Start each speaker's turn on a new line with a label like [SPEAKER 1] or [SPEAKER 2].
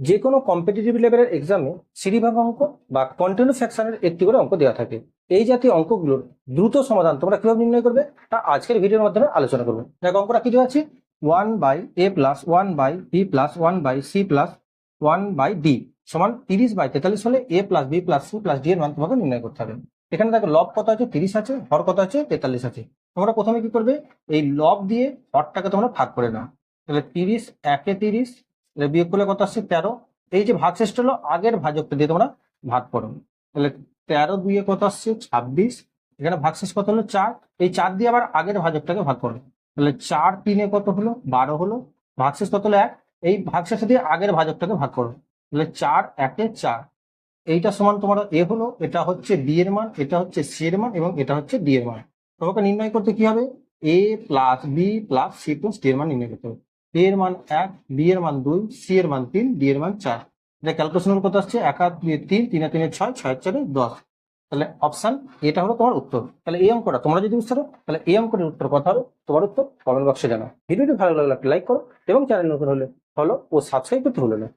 [SPEAKER 1] যে কোনো কম্পিটিটিভ লেভেলের এক্সামে সিরিভাগ অঙ্ক বা কন্টিনিউ ফ্র্যাকশনের একটি করে অঙ্ক দেওয়া থাকে। এই জাতীয় অঙ্কগুলোর দ্রুত সমাধান তোমরা কীভাবে নির্ণয় করবে তা আজকের ভিডিওর মাধ্যমে আলোচনা করব। দেখো, অঙ্কটা কি দেওয়া আছে? One by A plus one by B plus one by C plus one by D সমান তিরিশ বাই তেতাল্লিশ হলে A plus B plus C plus D এর মান তোমাকে নির্ণয় করতে হবে। এখানে দেখো লব কত আছে? তিরিশ আছে হর কত আছে? তেতাল্লিশ আছে। তোমরা প্রথমে কি করবে? এই লব দিয়ে হরটাকে তোমরা ভাগ করে নাও। তাহলে তিরিশ, একে তিরিশ তাহলে বিয়োগ করলে কত আসছে? তেরো। এই যে ভাগ শেষটা হলো আগের ভাজকটা দিয়ে তোমরা ভাগ করো। তাহলে তেরো দুইয়ে কত আসছে? ছাব্বিশ। এখানে ভাগশেষ কত হলো? চার। এই চার দিয়ে আবার আগের ভাজকটাকে ভাগ করো। তাহলে চার তিনে কত হলো? বারো হলো। ভাগশেষ কত হলো? এক। এই ভাগশেষ দিয়ে আগের ভাজকটাকে ভাগ করো। তাহলে চার একে চার। এইটা সমান তোমার এ হলো, এটা হচ্ছে বি এর মান, এটা হচ্ছে সি এর মান এবং এটা হচ্ছে ডি এর মান। তোমাকে নির্ণয় করতে কি হবে? A plus B plus C plus D এর মান নির্ণয় করতে হবে। এর মান এক বি এর মান দুই সি এর মান তিন ডি এর মান চার। এটা ক্যালকুলেশনের কত আসছে? এক হাত তিন তিন, তিনে, ছয় ছয়, চারে, দশ। তাহলে অপশন এটা হলো তোমার উত্তর। তাহলে এই অঙ্কটা তোমরা যদি বুঝতে তাহলে এই অঙ্কটির উত্তর কথা হবে? তোমার উত্তর কমেন্ট বক্সে জানাও। ভিডিওটি ভালো লাগলে একটা লাইক করো এবং চ্যানেল নতুন হলে ফলো ও সাবস্ক্রাইব করতে ভুলো না।